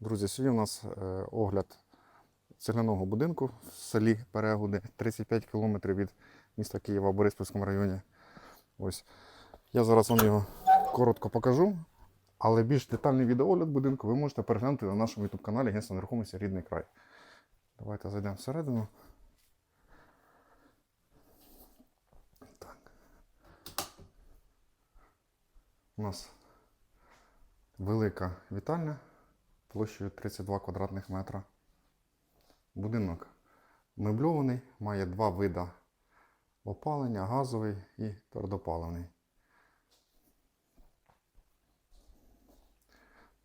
Друзі, сьогодні у нас е, огляд цегляного будинку в селі Перегуди, 35 кілометрів від міста Києва в Бориспільському районі. Ось. Я зараз вам його коротко покажу, але більш детальний відеоогляд будинку ви можете переглянути на нашому YouTube каналі Агентство нерухомості Рідний край. Давайте зайдемо всередину. Так. У нас велика вітальня площею 32 квадратних метра. Будинок мебльований, має два види опалення, газовий і твердопаливний.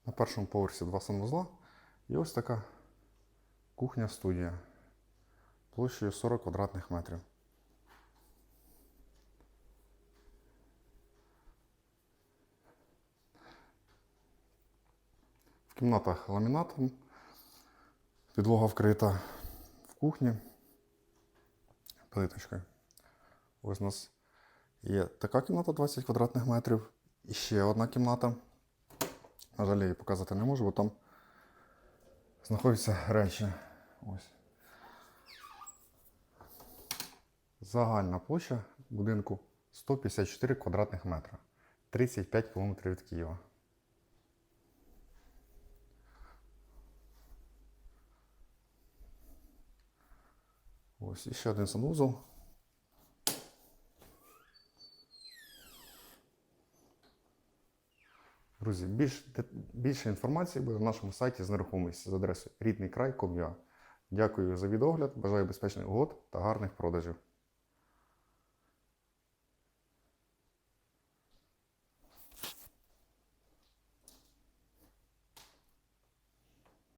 На першому поверсі два санвузла і ось така кухня-студія площею 40 квадратних метрів. В кімнатах ламінатом, підлога вкрита в кухні плиточкою. Ось у нас є така кімната 20 квадратних метрів. І ще одна кімната. На жаль, я її показати не можу, бо там знаходяться речі. Ось. Загальна площа будинку 154 квадратних метра. 35 кілометрів від Києва. Ось іще один санвузол. Друзі, більш, більше інформації буде на нашому сайті з нерухомості з адресою рідний край Дякую за відогляд, бажаю безпечних угод та гарних продажів.